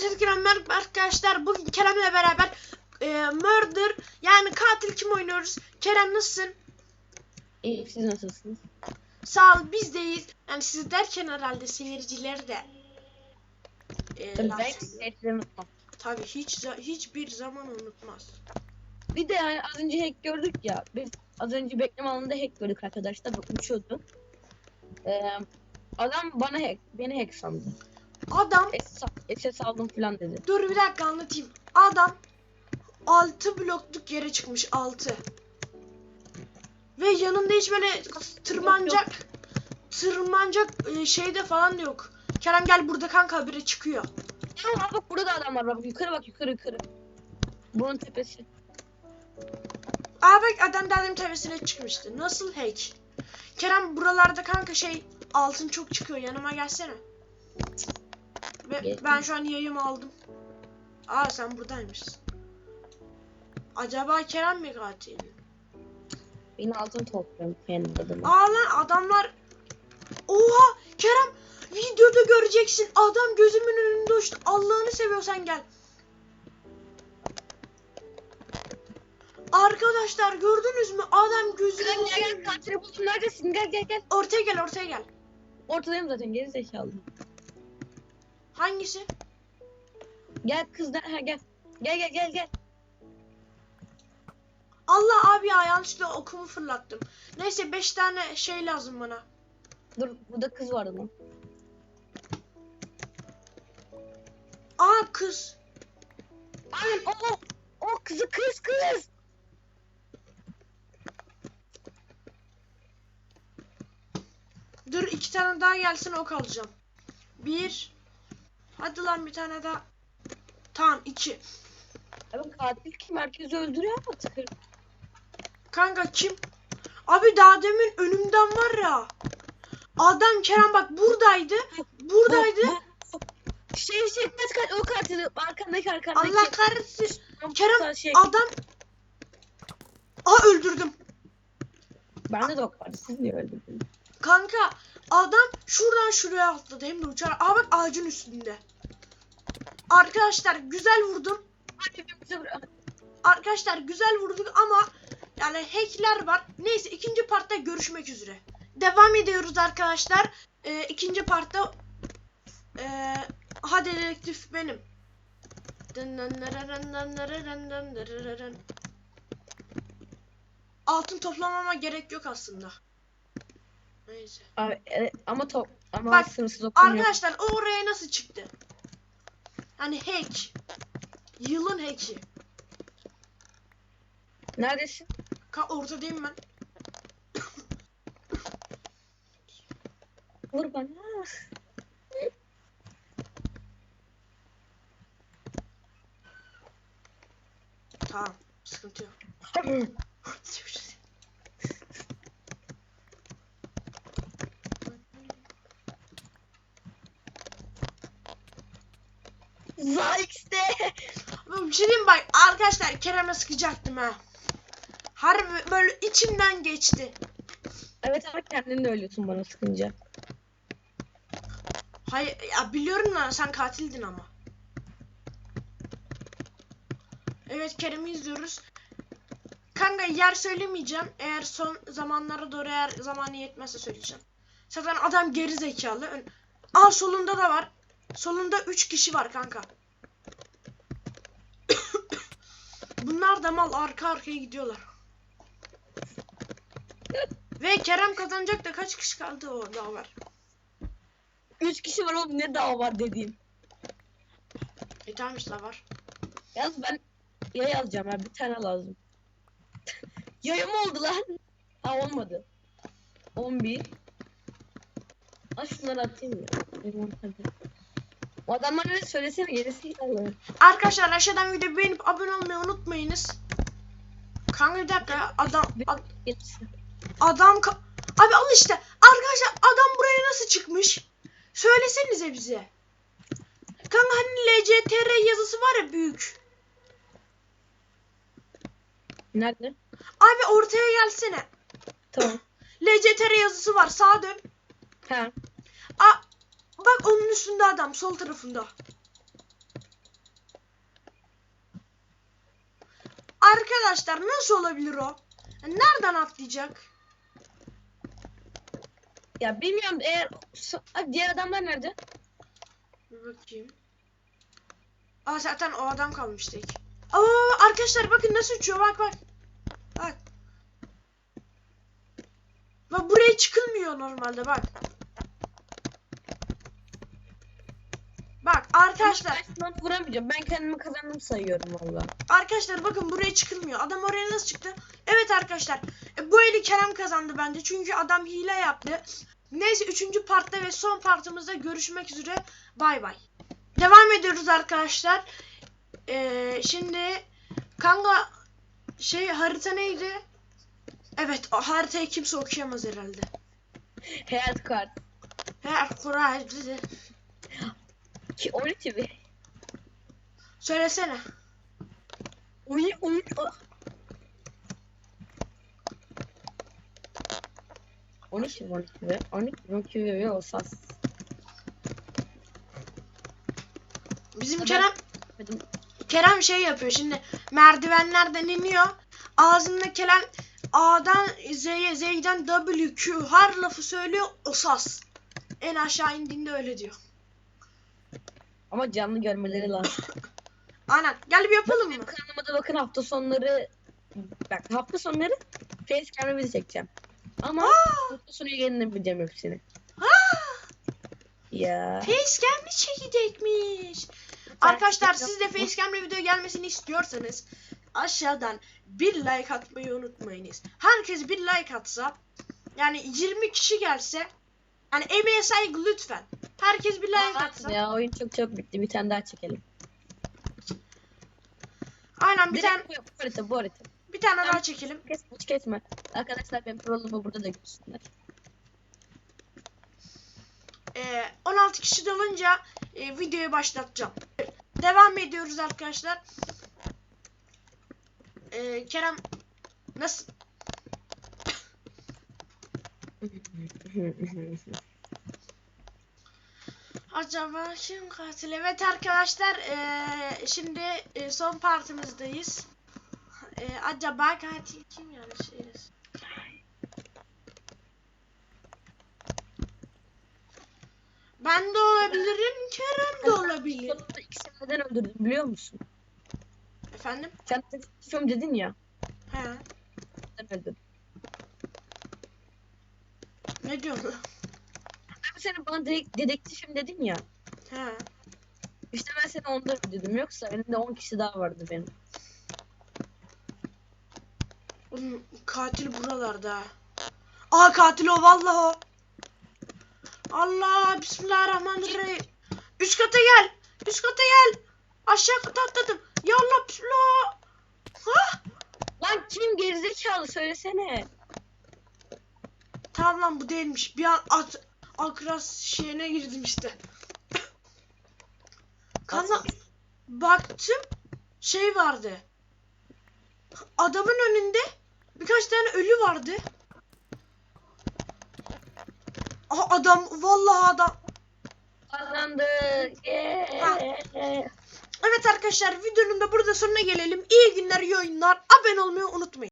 Selam merhaba arkadaşlar. Bugün Kerem'le beraber e, Murder yani katil kim oynuyoruz? Kerem nasılsın? İyi, siz nasılsınız? Sağ ol bizdeyiz. Yani siz derken herhalde seyircileri de. E, Tabii hiç hiçbir zaman unutmaz. Bir de yani az önce hack gördük ya. Biz az önce bekleme alanında hack gördük arkadaşlar. Bak uçuyordu. Ee, adam bana hack, beni hack sandı. Adam SS, SS aldım falan dedi. dur bir dakika anlatayım. Adam 6 blokluk yere çıkmış 6. Ve yanında hiç böyle tırmanacak tırmanacak e, şeyde falan yok. Kerem gel burada kanka biri çıkıyor. Aa, bak burada da adam var. Bak yukarı bak yukarı yukarı. Bunun tepesi. Aa bak adam da tepesine çıkmıştı. Nasıl hack? Kerem buralarda kanka şey altın çok çıkıyor. Yanıma gelsene. Geldim. ben şu an yayımı aldım. Aa sen buradaymışsın. Acaba Kerem mi katil? Beni altın topluyorum kendi adıma. Aa lan adamlar. Oha Kerem videoda göreceksin. Adam gözümün önünde uçtu. Allah'ını seviyorsan gel. Arkadaşlar gördünüz mü? Adam gözümün Gel gel gel katili buldum. Neredesin? Gel gel gel. Ortaya gel ortaya gel. Ortadayım zaten geri zekalı. Hangisi? Gel kız da ha gel. Gel gel gel gel. Allah abi ya yanlışlıkla okumu fırlattım. Neyse 5 tane şey lazım bana. Dur burada kız vardı lan. Aa kız. Aynen o o. O kızı kız kız. Dur iki tane daha gelsin ok alacağım. Bir. Hadi lan bir tane daha. Tamam iki. Abi katil kim? Herkesi öldürüyor ama tıkır. Kanka kim? Abi daha demin önümden var ya. Adam Kerem bak buradaydı. Buradaydı. Bu- bu- Şey şey kaç kaç o katili arkandaki arkandaki. Allah kahretsin. Kerem, şey. Adam. Aa öldürdüm. Bende de ok vardı. Siz niye öldürdünüz? Kanka adam şuradan şuraya atladı hem de uçarak. Aa bak ağacın üstünde. Arkadaşlar güzel vurdum. Arkadaşlar güzel vurduk ama yani hackler var. Neyse ikinci partta görüşmek üzere. Devam ediyoruz arkadaşlar. Ee, ikinci partta ee, ha dedektif benim. Altın toplamama gerek yok aslında. Neyse. Abi, evet, ama top ama Bak, sınırsız okum yok. Arkadaşlar o oraya nasıl çıktı? Hani hack. Yılın hack'i. Neredesin? Ka ortadayım ben. Vur bana. Tamam. Sıkıntı yok. Zayx'te. Bir şey bak arkadaşlar Kerem'e sıkacaktım ha. Harbi böyle içimden geçti. Evet ama kendin de ölüyorsun bana sıkınca. Hayır ya biliyorum lan sen katildin ama. Evet Kerem'i izliyoruz. Kanka yer söylemeyeceğim. Eğer son zamanlara doğru eğer zamanı yetmezse söyleyeceğim. Zaten adam geri zekalı. Ön- Aa solunda da var. Solunda 3 kişi var kanka. Bunlar da mal arka arkaya gidiyorlar. Ve Kerem kazanacak da kaç kişi kaldı o daha var. Üç kişi var oğlum ne dava var dediğim. E tamam işte var. Yalnız ben ya yazacağım ya bir tane lazım. Yayım oldu lan. Ha olmadı. 11. Al şunları atayım ya. Hadi. O adamlar ne söylesene gerisi yalan. Arkadaşlar aşağıdan videoyu beğenip abone olmayı unutmayınız. Kanka bir dakika adam ad- adam abi al işte arkadaşlar adam buraya nasıl çıkmış? Söylesenize bize. Kanka hani LCTR yazısı var ya büyük. Nerede? Abi ortaya gelsene. Tamam. LCTR yazısı var sağa dön. Ha. Aa, Bak onun üstünde adam sol tarafında. Arkadaşlar nasıl olabilir o? Nereden atlayacak? Ya bilmiyorum eğer Abi diğer adamlar nerede? Bir bakayım. Aa zaten o adam kalmış tek. Aa arkadaşlar bakın nasıl uçuyor bak bak. Bak. Bak buraya çıkılmıyor normalde bak. Bak arkadaşlar. Smart vuramayacağım. Ben kendimi kazandım sayıyorum valla. Arkadaşlar bakın buraya çıkılmıyor. Adam oraya nasıl çıktı? Evet arkadaşlar. E, bu eli Kerem kazandı bence. Çünkü adam hile yaptı. Neyse 3. partta ve son partımızda görüşmek üzere. Bay bay. Devam ediyoruz arkadaşlar. Ee, şimdi kanka şey harita neydi? Evet o haritayı kimse okuyamaz herhalde. Hayat kart. Hayat kart. 12, 12 mi? Söylesene. Oyun, oyun, ah. 12 mi 12 mi? 12 mi 12 mi olsa Bizim Kerem Kerem şey yapıyor şimdi merdivenlerden iniyor. Ağzında Kerem A'dan Z'ye Z'den W Q her lafı söylüyor o sas. En aşağı indiğinde öyle diyor. Ama canlı görmeleri lazım. Aynen. Gel bir yapalım mı? Kanalıma da bakın hafta sonları bak hafta sonları facecam'ı video çekeceğim. Ama hafta sonu yayınlamayacağım hepsini. Ya. Facecam mi çekecekmiş? Arkadaşlar siz de facecam'le video gelmesini istiyorsanız aşağıdan bir like atmayı unutmayınız. Herkes bir like atsa yani 20 kişi gelse yani emeğe saygı lütfen. Herkes bir like atsa. Ya oyun çok çok bitti. Bir tane daha çekelim. Aynen bir tane Direkt bu, bu harita bu harita. bir tane daha çekelim. Kesme hiç kesme. Arkadaşlar benim prolumu burada da görsünler. Ee, 16 kişi dolunca e, videoyu başlatacağım. Devam ediyoruz arkadaşlar. Ee, Kerem nasıl? Acaba kim katil? Evet arkadaşlar ee, şimdi e, son partimizdayız. Ee, acaba katil kim yani şey. Ben de olabilirim, Kerem de olabilir. Sonunda ikisini neden öldürdüm biliyor musun? Efendim? Sen dedektifim dedin ya. He. Neden öldürdüm? Ne diyorsun? Abi senin bana direkt dedektifim dedin ya. He. İşte ben seni ondan öldürdüm. Yoksa önümde 10 kişi daha vardı benim. Oğlum katil buralarda. Aa katil o vallahi o. Allah bismillahirrahmanirrahim. Üst kata gel. Üst kata gel. Aşağı kata atladım. Ya Allah bismillah. Ha? Lan kim gerizekalı söylesene. Tamam lan bu değilmiş. Bir an at akras şeyine girdim işte. Kanka baktım şey vardı. Adamın önünde birkaç tane ölü vardı. Aha adam vallahi adam. Kazandık. Evet arkadaşlar videonun da burada sonuna gelelim. İyi günler, iyi oyunlar. Abone olmayı unutmayın.